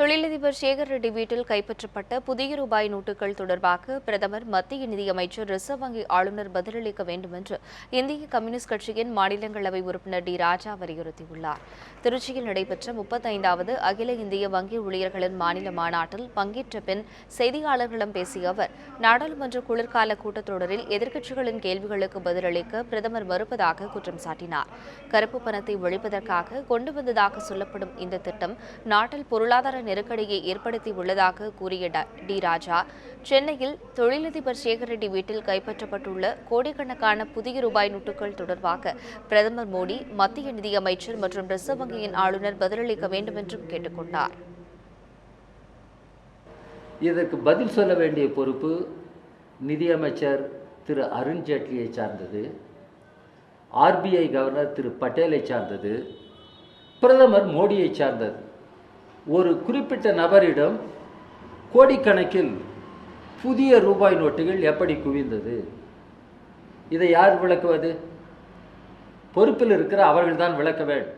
தொழிலதிபர் சேகர் ரெட்டி வீட்டில் கைப்பற்றப்பட்ட புதிய ரூபாய் நோட்டுகள் தொடர்பாக பிரதமர் மத்திய நிதியமைச்சர் ரிசர்வ் வங்கி ஆளுநர் பதிலளிக்க வேண்டும் என்று இந்திய கம்யூனிஸ்ட் கட்சியின் மாநிலங்களவை உறுப்பினர் டி. ராஜா வலியுறுத்தியுள்ளார். திருச்சியில் நடைபெற்ற முப்பத்தைந்தாவது அகில இந்திய வங்கி ஊழியர்களின் மாநில மாநாட்டில் பங்கேற்ற பின் செய்தியாளர்களிடம் பேசிய அவர் நாடாளுமன்ற குளிர்கால கூட்டத்தொடரில் எதிர்க்கட்சிகளின் கேள்விகளுக்கு பதிலளிக்க பிரதமர் மறுப்பதாக குற்றம் சாட்டினார். கருப்பு பணத்தை ஒழிப்பதற்காக கொண்டு வந்ததாக சொல்லப்படும் இந்த திட்டம் நாட்டில் பொருளாதார நெருக்கடியை ஏற்படுத்தி உள்ளதாக கூறிய டி ராஜா. சென்னையில் தொழிலதிபர் சேகர் ரெட்டி வீட்டில் கைப்பற்றப்பட்டுள்ள கோடிக்கணக்கான புதிய ரூபாய் நோட்டுகள் தொடர்பாக பிரதமர் மோடி மத்திய நிதியமைச்சர் மற்றும் ரிசர்வ் வங்கியின் ஆளுநர் பதிலளிக்க வேண்டும் என்றும் கேட்டுக்கொண்டார். இதற்கு பதில் சொல்ல வேண்டிய பொறுப்பு நிதியமைச்சர் திரு அருண் ஜேட்லியை சார்ந்தது ஆர்பிஐ கவர்னர் திரு பட்டேலை சார்ந்தது பிரதமர் மோடியை சார்ந்தது. ஒரு குறிப்பிட்ட நபரிடம் கோடிக்கணக்கில் புதிய ரூபாய் நோட்டுகள் எப்படி குவிந்தது? இதை யார் விளக்குவது? பொறுப்பில் இருக்கிற அவர்கள்தான் விளக்க வேண்டும்